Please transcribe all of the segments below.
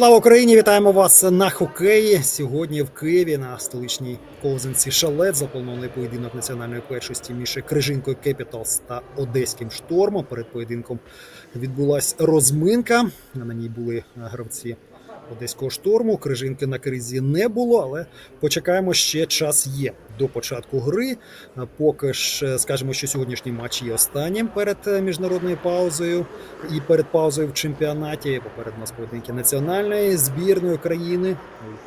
Слава Україні! Вітаємо вас на хокеї. Сьогодні в Києві на столичній ковзанці Шалет запланований поєдинок національної першості між Крижинкою Кепіталс та Одеським штормом. Перед поєдинком відбулася розминка. На ній були гравці Одеського шторму. Крижинки на кризі не було, але почекаємо ще час є до початку гри. Поки ж скажемо, що сьогоднішній матч є останнім перед е, міжнародною паузою і перед паузою в чемпіонаті. Поперед нас поєдинки національної збірної країни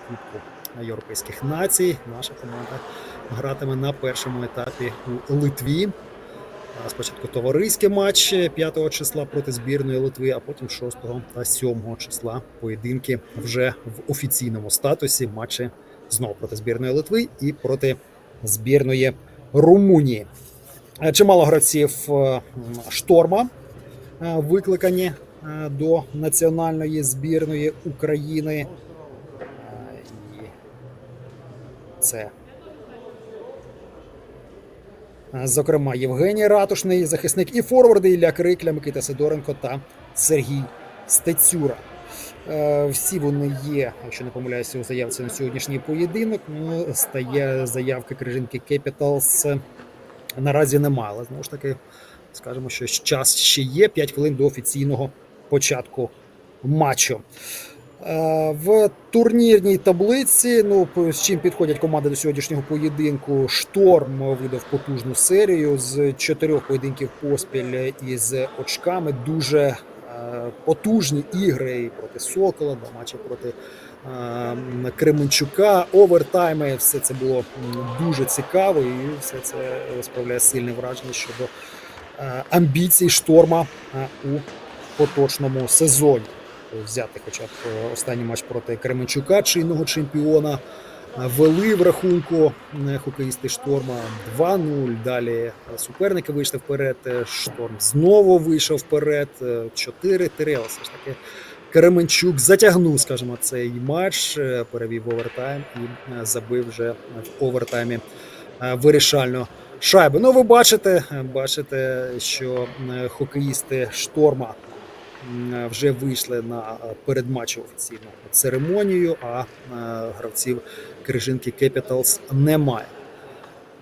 Кубку Європейських націй. Наша команда гратиме на першому етапі у Литві. Спочатку товариський матч 5 числа проти збірної Литви, а потім 6 та 7 числа поєдинки вже в офіційному статусі матчі знову проти збірної Литви і проти збірної Румунії. Е, Чимало гравців е, шторма е, викликані до національної збірної України. І це Зокрема, Євгеній Ратушний, захисник і форварди Ілля Крикля, Микита Сидоренко та Сергій Стецюра. Е, Всі вони є, якщо не помиляюся, у заявці на сьогоднішній поєдинок. Ну, стає заявки Крижинки Кепіталс наразі немає. Але знову ж таки, скажемо, що час ще є 5 хвилин до офіційного початку матчу. Е, В турнірній таблиці, ну з чим підходять команди до сьогоднішнього поєдинку, шторм видав потужну серію з чотирьох поєдинків поспіль із очками. Дуже е, потужні ігри проти Сокола, два матчі проти е, Кременчука, овертайми. Все це було дуже цікаво, і все це справляє сильне враження щодо е, амбіцій шторма у поточному сезоні взяти хоча б е, останній матч проти Кременчука, чинного чемпіона. Е, Вели в рахунку е, хокеїсти шторма 2-0. Далі суперники вийшли вперед. Шторм знову вийшов вперед. е, 4-3. Але все ж таки Кременчук затягнув, скажімо, цей матч, перевів овертайм і забив вже в овертаймі вирішальну шайбу. Ну, ви бачите, бачите, що хокеїсти шторма вже вийшли на е, передматчеву офіційну церемонію, а е, гравців Крижинки Кепіталс немає.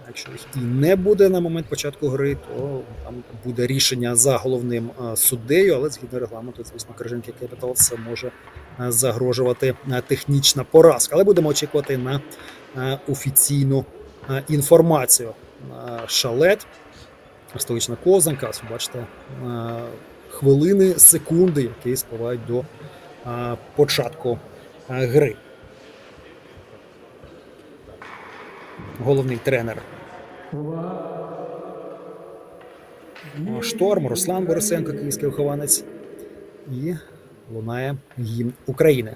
Якщо їх і не буде на момент початку гри, то там буде рішення за головним е, суддею, але згідно регламенту, звісно, Крижинки Кепіталс може загрожувати технічна поразка. Але будемо очікувати на офіційну інформацію. Шалет, столична ви бачите, хвилини, секунди, які спливають до початку гри. Головний тренер Шторм, Руслан Борисенко, київський вихованець. І лунає гімн України.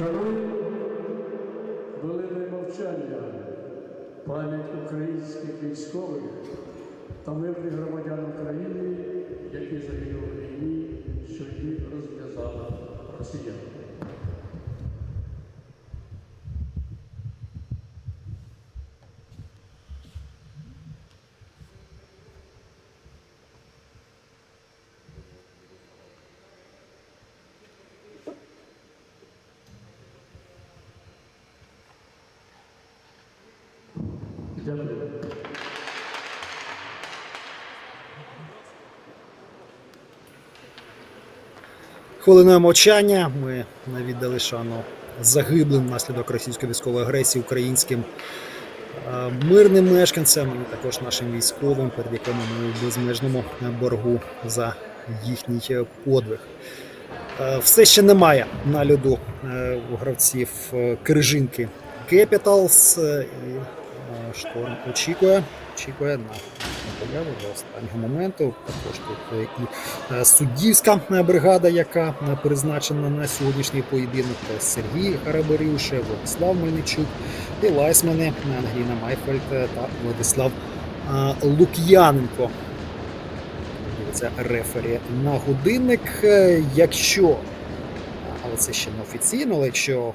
Шануй хвилини мовчання пам'ять українських військових, та мирних громадян України, які загинули війні, що її розв'язала Росія. Дякую. Хвилиною мовчання ми віддали шану загиблим внаслідок російської військової агресії українським е, мирним мешканцям і також нашим військовим, перед якими ми у безмежному боргу за їхній подвиг. Е, Все ще немає нагляду е, у гравців Крижинки Capitals шторм очікує, очікує на появу до останнього моменту. Також тут і е, суддівська е, бригада, яка е, призначена на сьогоднішній поєдинок. Сергій Гарабарюше, Владислав Мельничук і лайсмени Ангеліна Майфельд та Владислав Лук'яненко. Дивиться рефері на годинник. Якщо, але це ще не офіційно, але якщо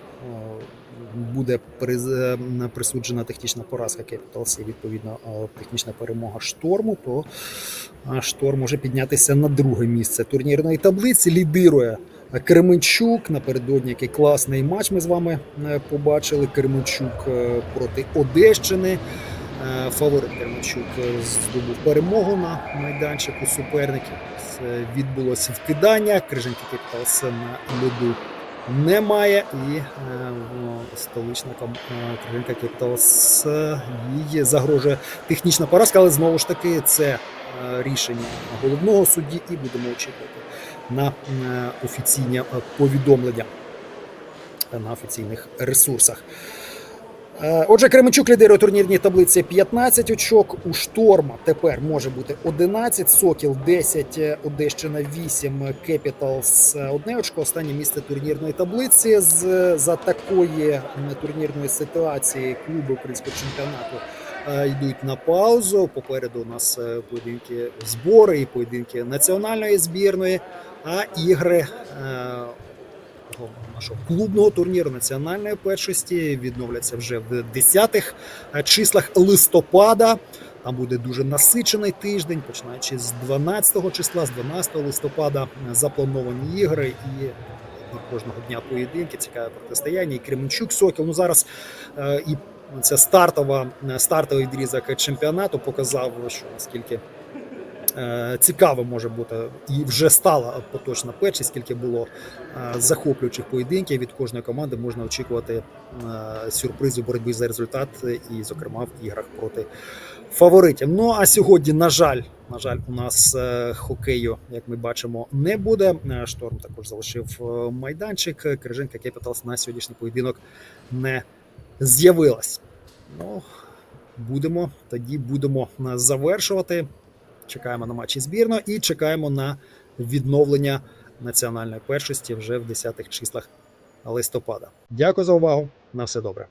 буде е, присуджена технічна поразка Capitals і відповідно е, технічна перемога шторму, то е, шторм може піднятися на друге місце турнірної таблиці. Лідирує Кременчук. Напередодні який класний матч ми з вами побачили. Кременчук проти Одещини. Фаворит Кременчук здобув перемогу на майданчику суперників. Відбулося вкидання. Криженки Кепіталс на льоду немає. І е, в- столична ком- е, Кепіталс е, загрожує технічна поразка, але знову ж таки це рішення головного судді, і будемо очікувати на е, офіційні е, повідомлення на офіційних ресурсах. Е, Отже, Кременчук лідирує у турнірній таблиці 15 очок. У шторма тепер може бути 11, Сокіл 10, е, Одещина 8, Кепіталс 1 очко. Останнє місце турнірної таблиці. З за такої турнірної ситуації клуби українського чемпіонату е, йдуть на паузу. Попереду у нас е, поєдинки збори і поєдинки національної збірної, а ігри. Е, нашого клубного турніру національної першості відновляться вже в 10-х числах листопада. Там буде дуже насичений тиждень, починаючи з 12 числа, з 12 листопада заплановані ігри і. Кожного дня поєдинки, цікаве протистояння. І Кременчук Сокіл. Ну зараз е, і ця стартова стартовий відрізок чемпіонату показав, що наскільки е, цікавим може бути і вже стала поточна першість, скільки було е, захоплюючих поєдинків від кожної команди можна очікувати е, сюрпризів боротьби за результат, і, зокрема, в іграх проти фаворитів. Ну а сьогодні, на жаль, на жаль, у нас хокею, як ми бачимо, не буде. Шторм також залишив майданчик. Крижинка Кепіталс на сьогоднішній поєдинок не з'явилась. Ну, будемо тоді будемо завершувати. Чекаємо на матчі збірно і чекаємо на відновлення національної першості вже в 10-х числах листопада. Дякую за увагу. На все добре.